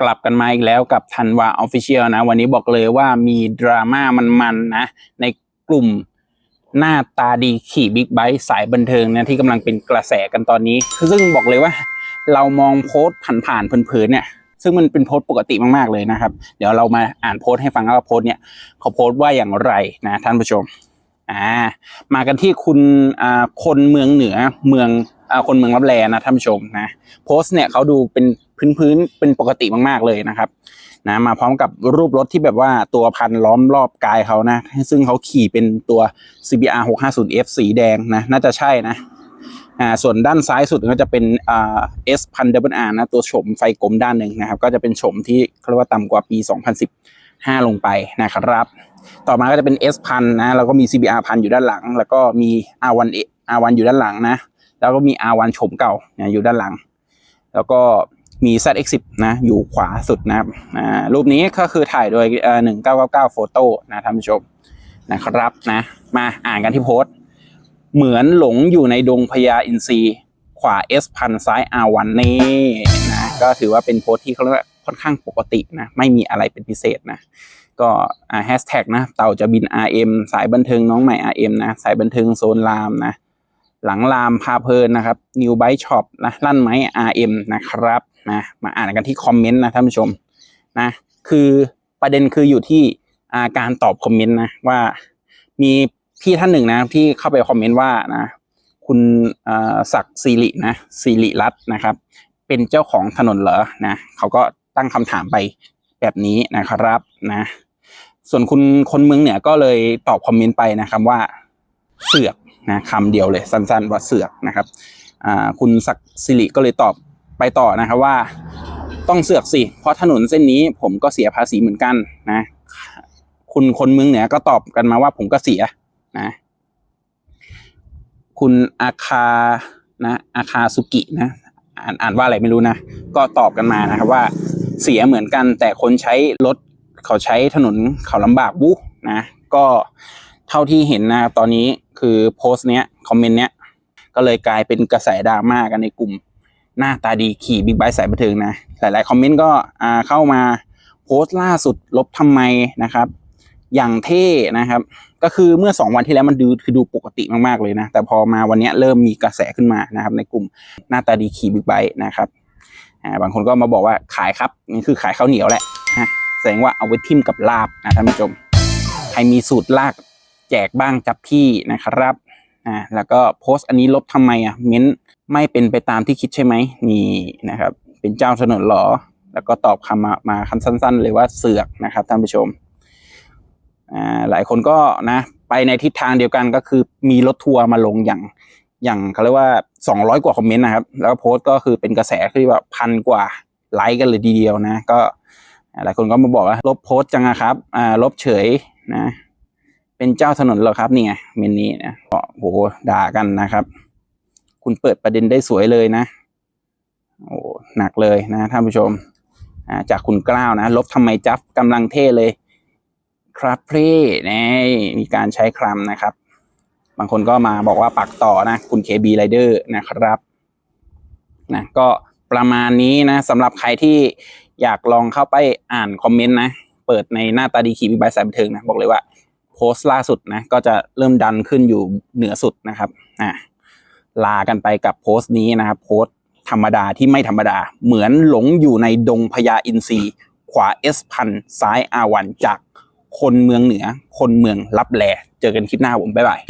กลับกันมาอีกแล้วกับทันวาออฟฟิเชียลนะ วันนี้บอกเลยว่ามีดราม่ามันๆนะ ในกลุ่มหน้าตาดีขี่บิ๊กไบค์สายบันเทิงนะที่กำลังเป็นกระแสกันตอนนี้ ซึ่งบอกเลยว่า เรามองโพสต์ผ่านๆเพลินๆเนี่ย ซึ่งมันเป็นโพสต์ปกติมากๆเลยนะครับ เดี๋ยวเรามาอ่านโพสต์ให้ฟังว่าโพสต์เนี่ยเขาโพสต์ว่าอย่างไรนะท่านผู้ชมอ่ามากันที่คุณอ่าคนเมืองเหนือเมือง คนเมืองรับแลนะท่านผู้ชมนะโพสต์เนี่ยเขาดูเป็นพื้นพื้นๆเป็นปกติมากๆเลยนะครับนะมาพร้อมกับรูปรถที่แบบว่าตัวพันล้อมรอบกายเขานะซึ่งเขาขี่เป็นตัว CBR 650F สีแดงนะน่าจะใช่นะอ่าส่วนด้านซ้ายสุดก็จะเป็นอ่า S พัน w R นะตัวโฉมไฟกลมด้านหนึ่งนะครับ ก็จะเป็นโฉมที่เขาเรียกว่าต่ำกว่าปี 2015 ลงไปนะครับ ต่อมาก็จะเป็น S พันนะแล้วก็มี CBR พันอยู่ด้านหลัง แล้วก็มี R1 R1 อยู่ด้านหลังนะ แล้วก็มี R1 โฉมเก่านะอยู่ด้านหลัง แล้วก็มี ZX10 นะอยู่ขวาสุดนะครับอ่ารูปนี้ก็คือถ่ายโดยเอ่อ1999โฟโต้นะท่านผู้ชมนะครับนะมาอ่านกันที่โพสต์ เหมือนหลงอยู่ในดงพญาอินทรีขวา S พันซ้าย R1 นี่นะก็ถือว่าเป็นโพสต์ที่เขาเรียกว่าค่อนข้างปกตินะไม่มีอะไรเป็นพิเศษนะก็อ่าแฮชแท็กนะเต่าจะบิน RM สายบันเทิงน้องใหม่ RM นะสายบันเทิงโซนรามนะ หลังรามพาเพลินนะครับ New Bike Shop นะลั่นไม้ RM นะครับนะมาอ่านกันที่คอมเมนต์นะท่านผู้ชมนะคือประเด็นคืออยู่ที่าการตอบคอมเมนต์นะว่ามีพี่ท่านหนึ่งนะที่เข้าไปคอมเมนต์ว่านะคุณศักดิ์สิรินะสิริรัตน์นะครับ เป็นเจ้าของถนนเหรอนะเขาก็ตั้งคำถามไปแบบนี้นะครับนะส่วนคุณคนเมืองเหนี่ยก็เลยตอบคอมเมนต์ไปนะครับว่าเสือก นะคำเดียวเลยสั้นๆว่าเสือกนะครับคุณศักสิริก็เลยตอบไปต่อนะครับว่าต้องเสือกสิ เพราะถนนเส้นนี้ผมก็เสียภาษีเหมือนกันนะคุณคนเมืองเหนี่ยก็ตอบกันมาว่าผมก็เสียนะคุณอาคานะอาคาสุกินะอ่านอ่านว่าอะไรไม่รู้นะ ก็ตอบกันมานะครับว่าเสียเหมือนกันแต่คนใช้รถเขาใช้ถนนเขาลำบากวุนะก็ เท่าที่เห็นนะตอนนี้คือโพสต์เนี้ยคอมเมนต์เนี้ยก็เลยกลายเป็นกระแสดราม่ากันในกลุ่ม หน้าตาดีขี่บิ๊กไบค์สายบันเทิงนะ หลายๆ คอมเมนต์ก็เข้ามาโพสต์ล่าสุดลบทำไมนะครับ อย่างเท่นะครับ ก็คือเมื่อสองวันที่แล้วมันดูคือดูปกติมากๆเลยนะ แต่พอมาวันนี้เริ่มมีกระแสขึ้นมานะครับ ในกลุ่มหน้าตาดีขี่บิ๊กไบค์นะครับบางคนก็มาบอกว่าขายครับนี่คือขายข้าวเหนียวแหละแสดงว่าเอาไว้ทิ่มกับลาบนะท่านผู้ชม ใครมีสูตรลาก แจกบ้างจับพี่นะครับอ่าแล้วก็โพสต์อันนี้ลบทำไมอะเม้นไม่เป็นไปตามที่คิดใช่ไหมนี่นะครับ เป็นเจ้าถนนหรอ แล้วก็ตอบคำมามาคำสั้น ๆ เลยว่าเสือกนะครับท่านผู้ชมอ่าหลายคนก็นะไปในทิศทางเดียวกันก็คือมีรถทัวร์มาลงอย่างอย่างเขาเรียกว่า 200 กว่าคอมเมนต์นะครับ แล้วก็โพสต์ก็คือเป็นกระแสที่แบบพันกว่าไลค์กันเลยทีเดียวนะ ก็หลายคนก็มาบอกว่าลบโพสต์จังอะครับอ่าลบเฉยนะ เป็นเจ้าถนนเหรอครับนี่ไงเมนนี้นะก็โหด่ากันนะครับ คุณเปิดประเด็นได้สวยเลยนะโอ้หนักเลยนะท่านผู้ชมจากคุณกล้าวนะ ลบทำไมจับกำลังเท่เลย ครับพี่นี่มีการใช้คำนะครับ บางคนก็มาบอกว่าปักต่อนะ คุณ KB Rider นะครับนะก็ประมาณนี้นะสำหรับใครที่อยากลองเข้าไปอ่านคอมเมนต์นะ เปิดในหน้าตาดีขี่บิ๊กไบค์สายบันเทิงนะ บอกเลยว่า โพสต์ล่าสุดนะก็จะเริ่มดันขึ้นอยู่เหนือสุดนะครับอ่าลากันไปกับโพสต์นี้นะครับ โพสต์ธรรมดาที่ไม่ธรรมดา เหมือนหลงอยู่ในดงพญาอินทรีขวาเอสพันซ้ายอาวันจากคนเมืองเหนือ คนเมืองรับแลเจอกันคลิปหน้าผมบ๊ายบาย